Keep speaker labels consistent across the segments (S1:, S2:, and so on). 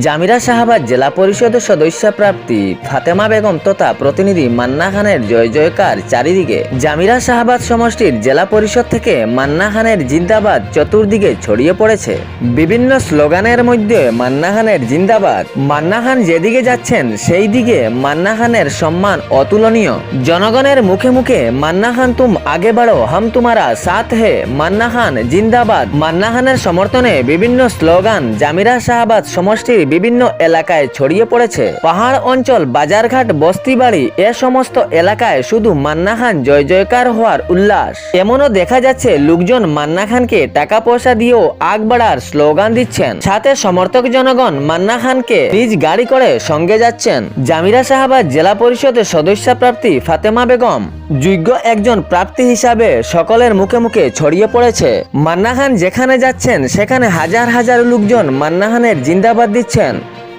S1: জামিরা শাহাবাদ জেলা পরিষদের সদস্য প্রাপ্তি ফাতেমা বেগম তথা প্রতিনিধি মান্না খানের জয় জয়কার চারিদিকে। জামিরা শাহাবাদ সমষ্টির জেলা পরিষদ থেকে মান্না খানের জিন্দাবাদ চতুর্দিকে ছড়িয়ে পড়েছে। বিভিন্ন স্লোগানের মধ্যে মান্না খানের জিন্দাবাদ। মান্না খান যেদিকে যাচ্ছেন সেই দিকে মান্না খানের সম্মান অতুলনীয়। জনগণের মুখে মুখে, মান্না খান তুম আগে বাড়ো, হাম তুমারা সাথ হে, মান্না খান জিন্দাবাদ। মান্না খানের সমর্থনে বিভিন্ন স্লোগান জামিরা শাহবাদ সমষ্টির বিভিন্ন এলাকায় ছড়িয়ে পড়েছে। পাহাড় অঞ্চল, বাজারঘাট, বস্তিবাড়ি, এ সমস্ত এলাকায় শুধু মান্না খান জয় জয়কার হওয়ার উল্লাস। এমনও দেখা যাচ্ছে লোকজন মান্না খানকে টাকা পয়সা দিয়েও আগ বাড়ার স্লোগান দিচ্ছেন। সাথে সমর্থক জনগণ মান্না খানকে নিজ গাড়ি করে সঙ্গে যাচ্ছেন। জামিরা সাহাবাদ জেলা পরিষদের সদস্য প্রাপ্তি ফাতেমা বেগম। যোগ্য একজন প্রাপ্তি হিসাবে সকলের মুখে মুখে ছড়িয়ে পড়েছে। মান্না খান যেখানে যাচ্ছেন, সেখানে হাজার হাজার লোকজন মান্না খানের জিন্দাবাদ দিচ্ছেন।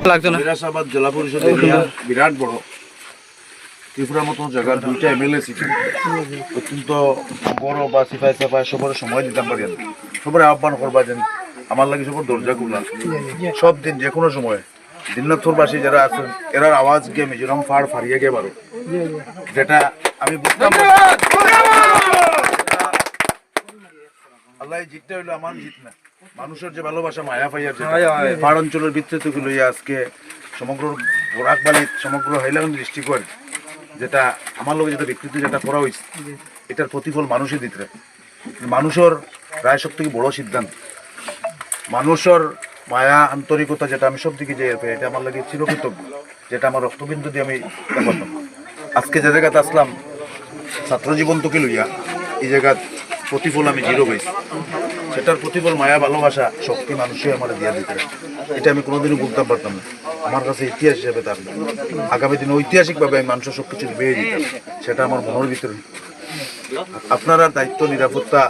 S2: লাগতো না।
S3: বিরাসাবাদ জেলা পরিষদ এরিয়া বিরাট বড়। ত্রিপুরার মতো জায়গার দুইটা এমএলএ সিট অত্যন্ত বড় বা সিফাই সাফাই সবার সময় দিতাম পারি। সবার আহ্বান করবা যেন আমার লাগে সবার দরজা খুলা সব দিন যে কোনো সময়। দিননাথরবাসী যারা আছেন এরার আওয়াজ গিয়ে মিজোরাম ফাড় ফারিয়ে গিয়ে পারো যেটা আমি বুঝতাম আল্লাহ জিতটা হইল আমার জিত না। মানুষের যে ভালোবাসা মায়া পাইয়ার যেটা, পাহাড় অঞ্চলের লইয়া আজকে সমগ্র বোরাকবালিত সমগ্র হাইলাকান্দি ডিস্ট্রিক্টের যেটা আমার লোক যেটা বিকৃতি যেটা করা হয়েছে এটার প্রতিফল মানুষই দিতে মানুষের রায় সব থেকে বড় সিদ্ধান্ত। মানুষের মায়া আন্তরিকতা যেটা আমি সব দিকে যে পাই, এটা আমার লাগে চিরকৃতজ্ঞ যেটা আমার রক্তবিন্দু দিয়ে আমি আজকে যে জায়গাতে আসলাম ছাত্র জীবন তোকে লইয়া এই জায়গাত প্রতিফল আমি জিরো পাইছি। সেটার প্রতিফল মায়া, ভালোবাসা, শক্তি মানুষই আমার দিয়া দিতে এটা আমি কোনোদিনও বুঝতে পারতাম না। আমার কাছে ইতিহাস হিসেবে তার আগামী দিনে ঐতিহাসিকভাবে আমি মানুষের সব কিছু বেয়ে দিতাম সেটা আমার মনের ভিতরে আপনারা দায়িত্ব, নিরাপত্তা,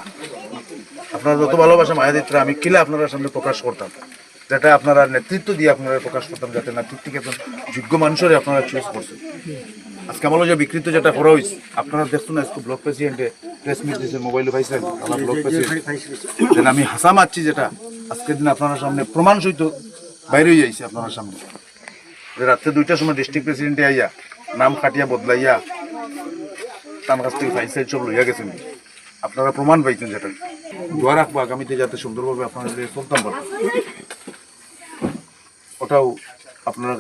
S3: আপনারা যত ভালোবাসা, মায়া দিতে আমি কিলে আপনারা সামনে প্রকাশ করতাম। যেটা আপনারা নেতৃত্ব দিয়ে আপনারা প্রকাশ করতাম, যাতে নেতৃত্ব একজন যোগ্য মানুষের আপনারা চুজ করছেন। আজকে আমার যে বিকৃত যেটা করা হয়েছে আপনারা দেখছেন না আজকে ব্লক প্রেসিডেন্টে প্রেস মিট দিয়েছে মোবাইলে পাইছেন, আমার ব্লক প্রেসিডেন্ট আমি হাসা মারছি যেটা আজকের দিন আপনার সামনে প্রমাণ সহিত বাইরে হয়ে যাইছে আপনার সামনে। রাত্রে দুইটার সময় ডিস্ট্রিক্ট প্রেসিডেন্টে আইয়া, নাম খাটিয়া বদলাইয়া, তার কাছ থেকে ফাইল সাইল সব লইয়া গেছেন। আপনারা প্রমাণ পাইছেন যেটা। দোয়া রাখব আগামীতে যাতে সুন্দরভাবে আপনারা চলতাম ওটাও আপনারা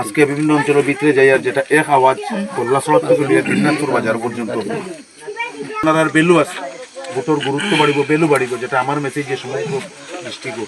S3: আজকে বিভিন্ন অঞ্চলের ভিতরে যাই আর যেটা এক আওয়াজ কল্যাসড়ক থেকে নিয়ে দিনাজপুর বাজার পর্যন্ত। আপনার আর বেলু আছে। ভোটর গুরুত্ব বাড়িব, বেলু বাড়িব, যেটা আমার মেসেজ যে সমগ্র ডিস্ট্রিক্ট